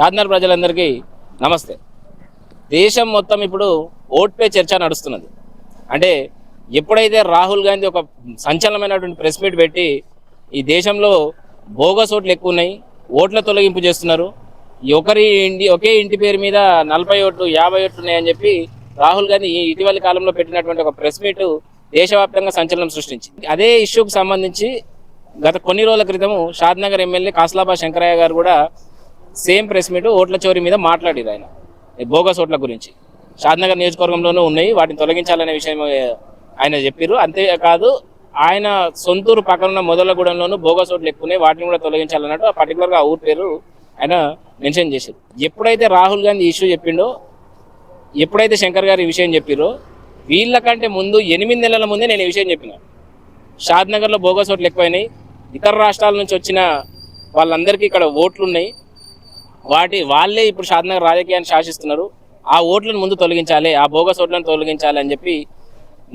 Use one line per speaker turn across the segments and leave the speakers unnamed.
షాద్నగర్ ప్రజలందరికీ నమస్తే. దేశం మొత్తం ఇప్పుడు ఓట్పే చర్చ నడుస్తున్నది. అంటే ఎప్పుడైతే రాహుల్ గాంధీ ఒక సంచలనమైనటువంటి ప్రెస్ మీట్ పెట్టి ఈ దేశంలో బోగస్ ఓట్లు ఎక్కువ ఉన్నాయి ఓట్ల తొలగింపు చేస్తున్నారు ఒకరి ఇంటి ఒకే ఇంటి పేరు మీద నలభై ఓట్లు యాభై ఓట్లు ఉన్నాయని చెప్పి రాహుల్ గాంధీ ఇటీవలి కాలంలో పెట్టినటువంటి ఒక ప్రెస్ మీట్ దేశవ్యాప్తంగా సంచలనం సృష్టించింది. అదే ఇష్యూకి సంబంధించి గత కొన్ని రోజుల క్రితము షాద్నగర్ ఎమ్మెల్యే కాస్లాబా శంకరయ్య గారు కూడా సేమ్ ప్రెస్ మీట్ ఓట్ల చోరీ మీద మాట్లాడారు ఆయన. ఈ బోగస్ ఓట్ల గురించి. షాద్నగర్ నియోజకవర్గంలోనూ ఉన్నాయి వాటిని తొలగించాలనే విషయం ఆయన చెప్పారు అంతేకాదు ఆయన సొంతూరు పక్కనున్న మొదలగూడెంలోనూ బోగస్ ఓట్లు ఎక్కువ ఉన్నాయి వాటిని కూడా తొలగించాలన్నట్టు ఆ పర్టికులర్గా ఆ ఊరు పేరు ఆయన మెన్షన్ చేశారు. ఎప్పుడైతే రాహుల్ గాంధీ ఇష్యూ చెప్పిండో ఎప్పుడైతే శంకర్ గారు ఈ విషయం చెప్పారో వీళ్ళకంటే ముందు ఎనిమిది నెలల ముందే నేను ఈ విషయం చెప్పిన. షాద్నగర్లో బోగస్ ఓట్లు ఎక్కువైనాయి. ఇతర రాష్ట్రాల నుంచి వచ్చిన వాళ్ళందరికీ ఇక్కడ ఓట్లున్నాయి. వాటి వాళ్ళే ఇప్పుడు షాద్నగర్ రాజకీయాన్ని శాసిస్తున్నారు. ఆ ఓట్లను ముందు తొలగించాలి ఆ బోగస్ ఓట్లను తొలగించాలి అని చెప్పి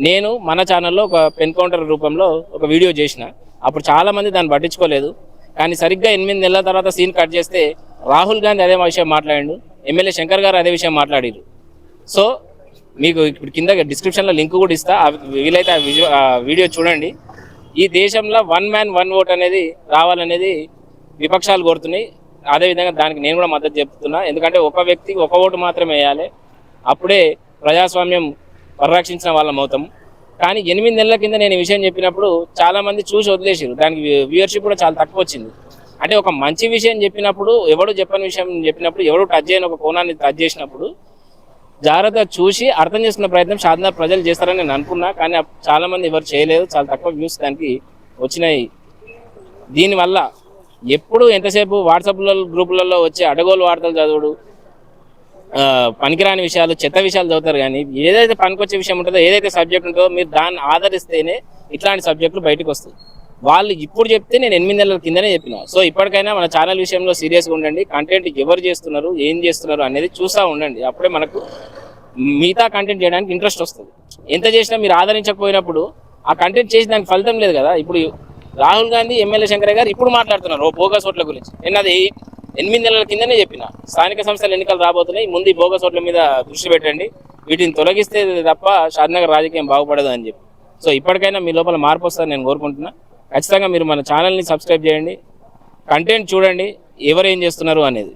నేను మన ఛానల్లో ఒక పెన్ కౌంటర్ రూపంలో ఒక వీడియో చేసిన. అప్పుడు చాలా మంది దాన్ని పట్టించుకోలేదు. కానీ సరిగ్గా ఎనిమిది నెలల తర్వాత సీన్ కట్ చేస్తే రాహుల్ గాంధీ అదే విషయం మాట్లాడిండు ఎమ్మెల్యే శంకర్ గారు అదే విషయం మాట్లాడారు సో మీకు ఇప్పుడు కింద డిస్క్రిప్షన్లో లింక్ కూడా ఇస్తా వీలైతే ఆ ఆ వీడియో చూడండి. ఈ దేశంలో వన్ మ్యాన్ వన్ ఓట్ అనేది రావాలనేది విపక్షాలు కోరుతున్నాయి. అదేవిధంగా దానికి నేను కూడా మద్దతు చెప్తున్నా. ఎందుకంటే ఒక వ్యక్తికి ఒక ఓటు మాత్రమే వేయాలి. అప్పుడే ప్రజాస్వామ్యం పరిరక్షించిన వాళ్ళం అవుతాం. కానీ ఎనిమిది నెలల కింద నేను ఈ విషయం చెప్పినప్పుడు చాలా మంది చూసి వదిలేసారు దానికి వ్యూయర్షిప్ కూడా చాలా తక్కువ వచ్చింది. అంటే ఒక మంచి విషయం చెప్పినప్పుడు ఎవడు చెప్పని విషయం చెప్పినప్పుడు ఎవడు టచ్ చేయని ఒక కోణాన్ని టచ్ చేసినప్పుడు జాగ్రత్త చూసి అర్థం చేసుకున్న ప్రయత్నం సాధన ప్రజలు చేస్తారని నేను అనుకున్నా. కానీ చాలా మంది ఎవరు చేయలేదు. చాలా తక్కువ వ్యూస్ దానికి వచ్చినాయి. దీనివల్ల ఎప్పుడు ఎంతసేపు వాట్సాప్లలో గ్రూపులలో వచ్చే అడగోలు వార్తలు చదువుడు? పనికిరాని విషయాలు చెత్త విషయాలు చదువుతారు కానీ ఏదైతే పనికొచ్చే విషయం ఉంటుందో ఏదైతే సబ్జెక్ట్ ఉంటుందో మీరు దాన్ని ఆదరిస్తేనే ఇట్లాంటి సబ్జెక్టులు బయటకు వస్తాయి. వాళ్ళు ఇప్పుడు చెప్తే నేను ఎనిమిది నెలల కిందనే చెప్పిన. సో ఇప్పటికైనా మన ఛానల్ విషయంలో సీరియస్గా ఉండండి. కంటెంట్ ఎవరు చేస్తున్నారు ఏం చేస్తున్నారు అనేది చూస్తూ ఉండండి. అప్పుడే మనకు మిగతా కంటెంట్ చేయడానికి ఇంట్రెస్ట్ వస్తుంది. ఎంత చేసినా మీరు ఆదరించకపోయినప్పుడు ఆ కంటెంట్ చేసి దానికి ఫలితం లేదు కదా. ఇప్పుడు రాహుల్ గాంధీ ఎమ్మెల్యే శంకరయ్య గారు ఇప్పుడు మాట్లాడుతున్నారు ఓ బోగస్ ఓట్ల గురించి. నేను అది ఎనిమిది నెలల కిందనే చెప్పిన. స్థానిక సంస్థల ఎన్నికలు రాబోతున్నాయి ముందు ఈ బోగస్ ఓట్ల మీద దృష్టి పెట్టండి. వీటిని తొలగిస్తే తప్ప షాద్నగర్ రాజకీయం బాగుపడదు అని చెప్పి. సో ఇప్పటికైనా మీ లోపల మార్పు వస్తుందని నేను కోరుకుంటున్నా. ఖచ్చితంగా మీరు మన ఛానల్ని సబ్స్క్రైబ్ చేయండి. కంటెంట్ చూడండి ఎవరు ఏం చేస్తున్నారు అనేది.